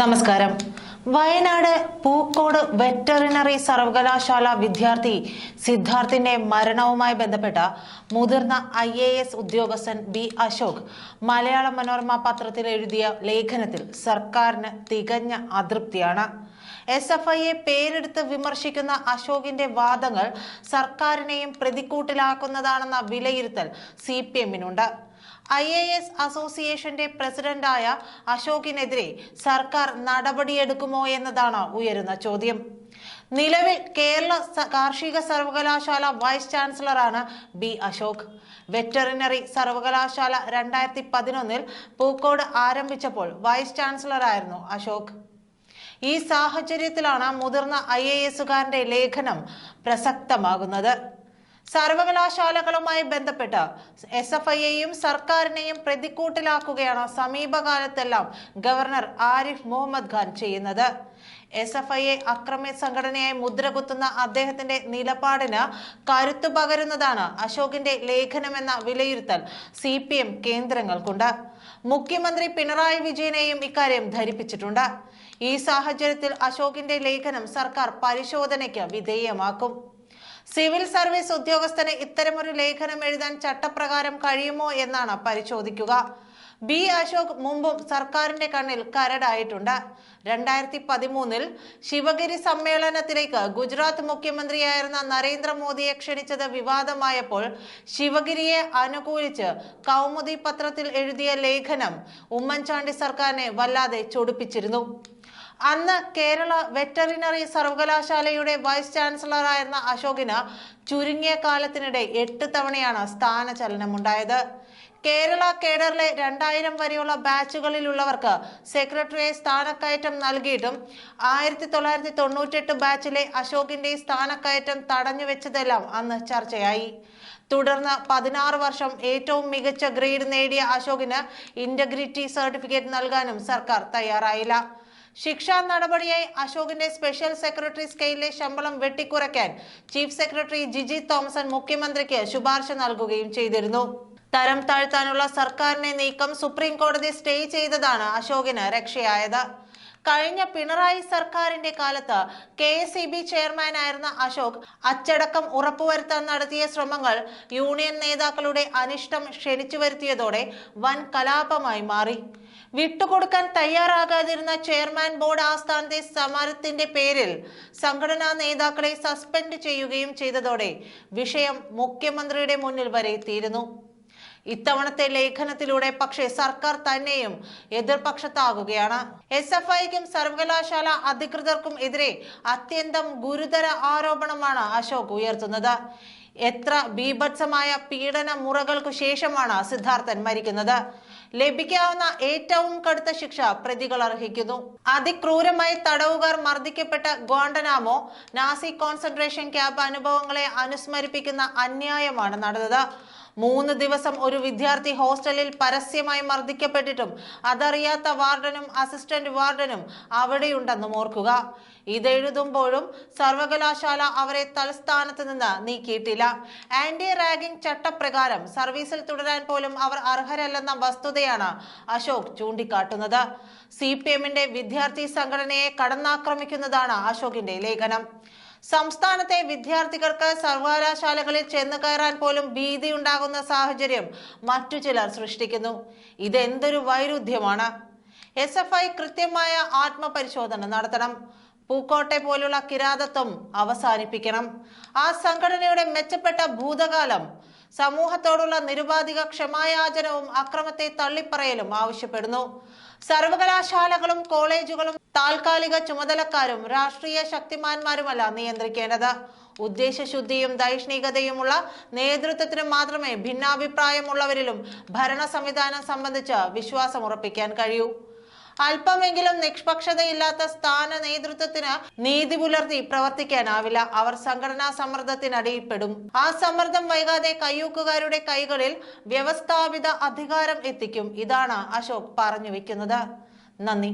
നമസ്കാരം. വയനാട് പൂക്കോട് വെറ്ററിനറി സർവകലാശാല വിദ്യാർത്ഥി സിദ്ധാർത്ഥിന്റെ മരണവുമായി ബന്ധപ്പെട്ട മുതിർന്ന ഐ എ എസ് ഉദ്യോഗസ്ഥൻ ബി അശോക് മലയാള മനോരമ പത്രത്തിൽ എഴുതിയ ലേഖനത്തിൽ സർക്കാരിന് തികഞ്ഞ അതൃപ്തിയാണ്. എസ് എഫ് ഐയെ പേരെടുത്ത് വിമർശിക്കുന്ന അശോകിന്റെ വാദങ്ങൾ സർക്കാരിനെയും പ്രതിക്കൂട്ടിലാക്കുന്നതാണെന്ന വിലയിരുത്തൽ സി പി എമ്മിനുണ്ട്. ഐ എ എസ് അസോസിയേഷന്റെ പ്രസിഡന്റായ അശോകിനെതിരെ സർക്കാർ നടപടിയെടുക്കുമോ എന്നതാണ് ഉയരുന്ന ചോദ്യം. നിലവിൽ കേരള കാർഷിക സർവകലാശാല വൈസ് ചാൻസലറാണ് ബി അശോക്. വെറ്ററിനറി സർവകലാശാല രണ്ടായിരത്തി പതിനൊന്നിൽ പൂക്കോട് ആരംഭിച്ചപ്പോൾ വൈസ് ചാൻസലറായിരുന്നു അശോക്. ഈ സാഹചര്യത്തിലാണ് മുതിർന്ന ഐ എ ലേഖനം പ്രസക്തമാകുന്നത്. സർവകലാശാലകളുമായി ബന്ധപ്പെട്ട് എസ് എഫ് ഐയെയും സർക്കാരിനെയും പ്രതിക്കൂട്ടിലാക്കുകയാണ് സമീപകാലത്തെല്ലാം ഗവർണർ ആരിഫ് മുഹമ്മദ് ഖാൻ ചെയ്യുന്നത്. എസ് എഫ് ഐയെ അക്രമി സംഘടനയായി മുദ്രകുത്തുന്ന അദ്ദേഹത്തിന്റെ നിലപാടിന് കരുത്തു പകരുന്നതാണ് അശോകിന്റെ ലേഖനമെന്ന വിലയിരുത്തൽ സി പി എം കേന്ദ്രങ്ങൾക്കുണ്ട്. മുഖ്യമന്ത്രി പിണറായി വിജയനെയും ഇക്കാര്യം ധരിപ്പിച്ചിട്ടുണ്ട്. ഈ സാഹചര്യത്തിൽ അശോകിന്റെ ലേഖനം സർക്കാർ പരിശോധനയ്ക്ക് വിധേയമാക്കും. സിവിൽ സർവീസ് ഉദ്യോഗസ്ഥന് ഇത്തരമൊരു ലേഖനം എഴുതാൻ ചട്ടപ്രകാരം കഴിയുമോ എന്നാണ് പരിശോധിക്കുക. ബി അശോക് മുമ്പും സർക്കാരിന്റെ കണ്ണിൽ കരടായിട്ടുണ്ട്. രണ്ടായിരത്തി പതിമൂന്നിൽ ശിവഗിരി സമ്മേളനത്തിലേക്ക് ഗുജറാത്ത് മുഖ്യമന്ത്രിയായിരുന്ന നരേന്ദ്രമോദിയെ ക്ഷണിച്ചത് വിവാദമായപ്പോൾ ശിവഗിരിയെ അനുകൂലിച്ച് കൗമുദി പത്രത്തിൽ എഴുതിയ ലേഖനം ഉമ്മൻചാണ്ടി സർക്കാരിനെ വല്ലാതെ ചൊടിപ്പിച്ചിരുന്നു. അന്ന് കേരള വെറ്ററിനറി സർവകലാശാലയുടെ വൈസ് ചാൻസലറായിരുന്ന അശോകിന് ചുരുങ്ങിയ കാലത്തിനിടെ എട്ട് തവണയാണ് സ്ഥാനചലനമുണ്ടായത്. കേരള കേഡറിലെ രണ്ടായിരം വരെയുള്ള ബാച്ചുകളിലുള്ളവർക്ക് സെക്രട്ടറിയെ സ്ഥാനക്കയറ്റം നൽകിയിട്ടും ആയിരത്തി തൊള്ളായിരത്തി തൊണ്ണൂറ്റെട്ട് ബാച്ചിലെ അശോകിന്റെ സ്ഥാനക്കയറ്റം തടഞ്ഞു തടഞ്ഞുവെച്ചതെല്ലാം അന്ന് ചർച്ചയായി. തുടർന്ന് പതിനാറ് വർഷം ഏറ്റവും മികച്ച ഗ്രേഡ് നേടിയ അശോകിന് ഇന്റഗ്രിറ്റി സർട്ടിഫിക്കറ്റ് നൽകാനും സർക്കാർ തയ്യാറായില്ല. ശിക്ഷാ നടപടിയായി അശോകിന്റെ സ്പെഷ്യൽ സെക്രട്ടറി സ്കെയിലിലെ ശമ്പളം വെട്ടിക്കുറയ്ക്കാൻ ചീഫ് സെക്രട്ടറി ജിജി തോമസൺ മുഖ്യമന്ത്രിക്ക് ശുപാർശ നൽകുകയും ചെയ്തിരുന്നു. തരം താഴ്ത്താനുള്ള സർക്കാരിനെ നീക്കം സുപ്രീം കോടതി സ്റ്റേ ചെയ്തതാണ് അശോകിന് രക്ഷയായത്. കഴിഞ്ഞ പിണറായി സർക്കാരിന്റെ കാലത്ത് കെ എസ് ഇ ബി ചെയർമാനായിരുന്ന അശോക് അച്ചടക്കം ഉറപ്പുവരുത്താൻ നടത്തിയ ശ്രമങ്ങൾ യൂണിയൻ നേതാക്കളുടെ അനിഷ്ടം ക്ഷണിച്ചു വരുത്തിയതോടെ വൻ കലാപമായി മാറി. വിട്ടുകൊടുക്കാൻ തയ്യാറാകാതിരുന്ന ചെയർമാൻ ബോർഡ് ആസ്ഥാനത്തെ സമരത്തിന്റെ പേരിൽ സംഘടനാ നേതാക്കളെ സസ്പെൻഡ് ചെയ്യുകയും ചെയ്തതോടെ വിഷയം മുഖ്യമന്ത്രിയുടെ മുന്നിൽ വരെ എത്തിയിരുന്നു. ഇത്തവണത്തെ ലേഖനത്തിലൂടെ പക്ഷേ സർക്കാർ തന്നെയും എതിർപക്ഷത്താകുകയാണ്. എസ് എഫ് ഐക്കും സർവകലാശാല അധികൃതർക്കും എതിരെ അത്യന്തം ഗുരുതര ആരോപണമാണ് അശോക് ഉയർത്തുന്നത്. എത്ര ബീഭത്സമായ പീഡന മുറകൾക്കു ശേഷമാണ് സിദ്ധാർത്ഥൻ മരിക്കുന്നത്? ലഭിക്കാവുന്ന ഏറ്റവും കടുത്ത ശിക്ഷ പ്രതികൾ അർഹിക്കുന്നു. അതിക്രൂരമായി തടവുകാർ മർദ്ദിക്കപ്പെട്ട ഗോണ്ടനാമോ നാസി കോൺസെൻട്രേഷൻ ക്യാമ്പ് അനുഭവങ്ങളെ അനുസ്മരിപ്പിക്കുന്ന അന്യായമാണ് നടന്നത്. മൂന്ന് ദിവസം ഒരു വിദ്യാർത്ഥി ഹോസ്റ്റലിൽ പരസ്യമായി മർദ്ദിക്കപ്പെട്ടിട്ടും അതറിയാത്ത വാർഡനും അസിസ്റ്റന്റ് വാർഡനും അവിടെയുണ്ടെന്നും ഓർക്കുക. ഇതെഴുതുമ്പോഴും സർവകലാശാല അവരെ തലസ്ഥാനത്ത് നിന്ന് നീക്കിയിട്ടില്ല. ആന്റി റാഗിംഗ് ചട്ടപ്രകാരം സർവീസിൽ തുടരാൻ പോലും അവർ അർഹരല്ലെന്ന വസ്തുതയാണ് അശോക് ചൂണ്ടിക്കാട്ടുന്നത്. സി പി എമ്മിന്റെ വിദ്യാർത്ഥി സംഘടനയെ കടന്നാക്രമിക്കുന്നതാണ് അശോകിന്റെ ലേഖനം. സംസ്ഥാനത്തെ വിദ്യാർത്ഥികൾക്ക് സർവകലാശാലകളിൽ ചെന്ന് കയറാൻ പോലും ഭീതിയുണ്ടാകുന്ന സാഹചര്യം മറ്റു ചിലർ സൃഷ്ടിക്കുന്നു. ഇതെന്തൊരു വൈരുദ്ധ്യമാണ്? എസ് എഫ് ഐ കൃത്യമായ ആത്മപരിശോധന നടത്തണം. പൂക്കോട്ടെ പോലുള്ള കിരാതത്വം അവസാനിപ്പിക്കണം. ആ സംഘടനയുടെ മെച്ചപ്പെട്ട ഭൂതകാലം സമൂഹത്തോടുള്ള നിരുപാധിക ക്ഷമായാചനവും അക്രമത്തെ തള്ളിപ്പറയലും ആവശ്യപ്പെടുന്നു. സർവകലാശാലകളും കോളേജുകളും താൽക്കാലിക ചുമതലക്കാരും രാഷ്ട്രീയ ശക്തിമാന്മാരുമല്ല നിയന്ത്രിക്കേണ്ടത്. ഉദ്ദേശശുദ്ധിയും ദൈഷ്ണികതയുമുള്ള നേതൃത്വത്തിന് മാത്രമേ ഭിന്നാഭിപ്രായമുള്ളവരിലും ഭരണ സംവിധാനം സംബന്ധിച്ച് വിശ്വാസമുറപ്പിക്കാൻ കഴിയൂ. അല്പമെങ്കിലും നിഷ്പക്ഷതയില്ലാത്ത സ്ഥാന നേതൃത്വത്തിന് നീതി പുലർത്തി പ്രവർത്തിക്കാനാവില്ല. അവർ സംഘടനാ സമ്മർദ്ദത്തിനടിയിൽപ്പെടും ആ സമ്മർദ്ദം വൈകാതെ കയ്യൂക്കുകാരുടെ കൈകളിൽ വ്യവസ്ഥാപിത അധികാരം എത്തിക്കും. ഇതാണ് അശോക് പറഞ്ഞു വെക്കുന്നത്. നന്ദി.